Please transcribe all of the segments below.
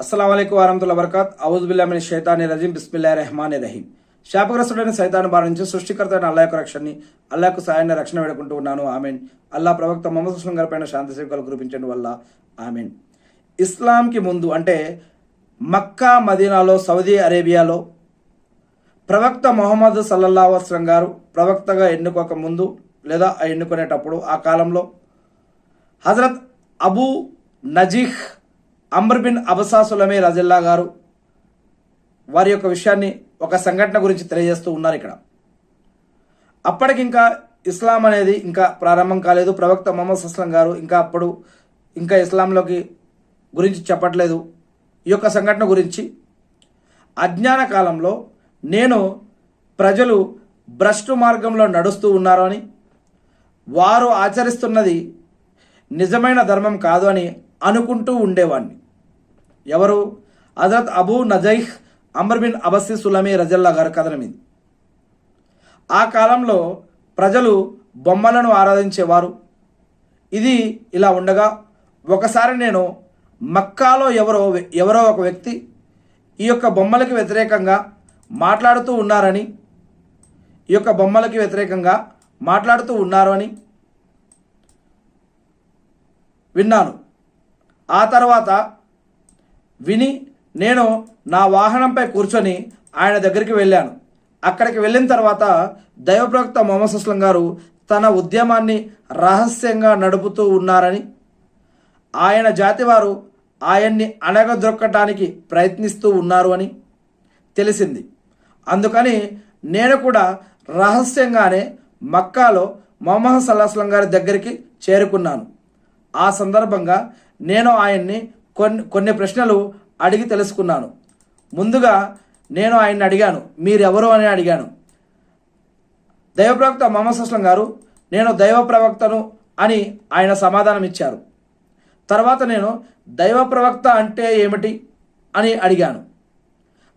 అస్సలం అయికు వరహతుల్లా వరకాత్ ఔజుబిల్లామిని షైతాని రజీం. బిస్మిల్లా రెహమాన్ రహీం. శాపగ్రస్తుడైన సైతాను బారి నుంచి సృష్టికర్త అయిన అల్లా యొక్క రక్షణని అల్లాకు సాయాన్ని రక్షణ వేడుకుంటూ ఉన్నాను. ఆమెన్. అల్లా ప్రవక్త మొహమ్మద్ సుస్లం గారి పైన శాంతి సేవకులు కురిపించడం వల్ల. ఆమెన్. ఇస్లాంకి ముందు అంటే మక్కా మదీనాలో సౌదీ అరేబియాలో ప్రవక్త మొహమ్మద్ సల్లల్లా వస్లం గారు ప్రవక్తగా ఎన్నుకోక ముందు లేదా ఆ ఎన్నుకునేటప్పుడు ఆ కాలంలో Hazrat Abu Najih Amr bin Abasa Sulami రజిల్లా గారు వారి యొక్క విషయాన్ని ఒక సంఘటన గురించి తెలియజేస్తూ ఉన్నారు ఇక్కడ. అప్పటికి ఇంకా ఇస్లాం అనేది ఇంకా ప్రారంభం కాలేదు. ప్రవక్త మొహమ్మద్ అస్లం గారు ఇంకా అప్పుడు ఇంకా ఇస్లాంలోకి గురించి చెప్పట్లేదు. ఈ యొక్క సంఘటన గురించి అజ్ఞాన కాలంలో నేను ప్రజలు భ్రష్టు మార్గంలో నడుస్తూ ఉన్నారు అని వారు ఆచరిస్తున్నది నిజమైన ధర్మం కాదు అని అనుకుంటూ ఉండేవాడిని ఎవరు? Hazrat Abu Najih Amr bin Abasa Sulami రజల్లా గారి కథనం ఇది. ఆ కాలంలో ప్రజలు బొమ్మలను ఆరాధించేవారు. ఇది ఇలా ఉండగా ఒకసారి నేను మక్కాలో ఎవరో ఎవరో ఒక వ్యక్తి ఈ యొక్క బొమ్మలకి వ్యతిరేకంగా మాట్లాడుతూ ఉన్నారని ఈ యొక్క బొమ్మలకి వ్యతిరేకంగా మాట్లాడుతూ ఉన్నారు అని విన్నాను. ఆ తర్వాత విని నేను నా వాహనంపై కూర్చొని ఆయన దగ్గరికి వెళ్ళాను. అక్కడికి వెళ్ళిన తర్వాత దైవప్రవక్త మొహమ్మద్ సుస్లం గారు తన ఉద్యమాన్ని రహస్యంగా నడుపుతూ ఉన్నారని ఆయన జాతివారు ఆయన్ని అణగదొక్కటానికి ప్రయత్నిస్తూ ఉన్నారు అని తెలిసింది. అందుకని నేను కూడా రహస్యంగానే మక్కాలో మొహమ్మద్ సల్లాహస్లం గారి దగ్గరికి చేరుకున్నాను. ఆ సందర్భంగా నేను ఆయన్ని కొన్ని కొన్ని ప్రశ్నలు అడిగి తెలుసుకున్నాను. ముందుగా నేను ఆయన్ని అడిగాను. మీరెవరు అని అడిగాను. దైవ ప్రవక్త మొహమ్మద్ గారు నేను దైవ ప్రవక్తను అని ఆయన సమాధానం ఇచ్చారు తర్వాత నేను దైవ ప్రవక్త అంటే ఏమిటి అని అడిగాను.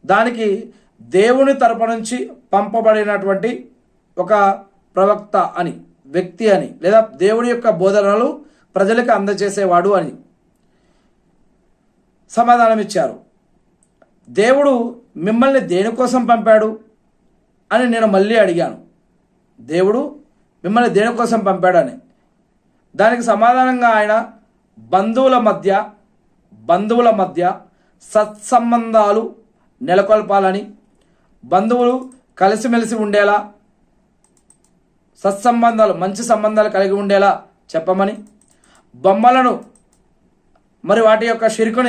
దానికి దేవుని తరపు నుంచి పంపబడినటువంటి ఒక ప్రవక్త అని వ్యక్తి అని లేదా దేవుని యొక్క బోధనలు ప్రజలకు అందజేసేవాడు అని. సమాధానం ఇచ్చారు దేవుడు మిమ్మల్ని దేనికోసం పంపాడు? అని నేను మళ్ళీ అడిగాను. దేవుడు మిమ్మల్ని దేనికోసం పంపాడని. దానికి సమాధానంగా ఆయన బంధువుల మధ్య బంధువుల మధ్య సత్సంబంధాలు నెలకొల్పాలని బంధువులు కలిసిమెలిసి ఉండేలా సత్సంబంధాలు మంచి సంబంధాలు కలిగి ఉండేలా చెప్పమని బొమ్మలను మరి వాటి యొక్క షిరుకుని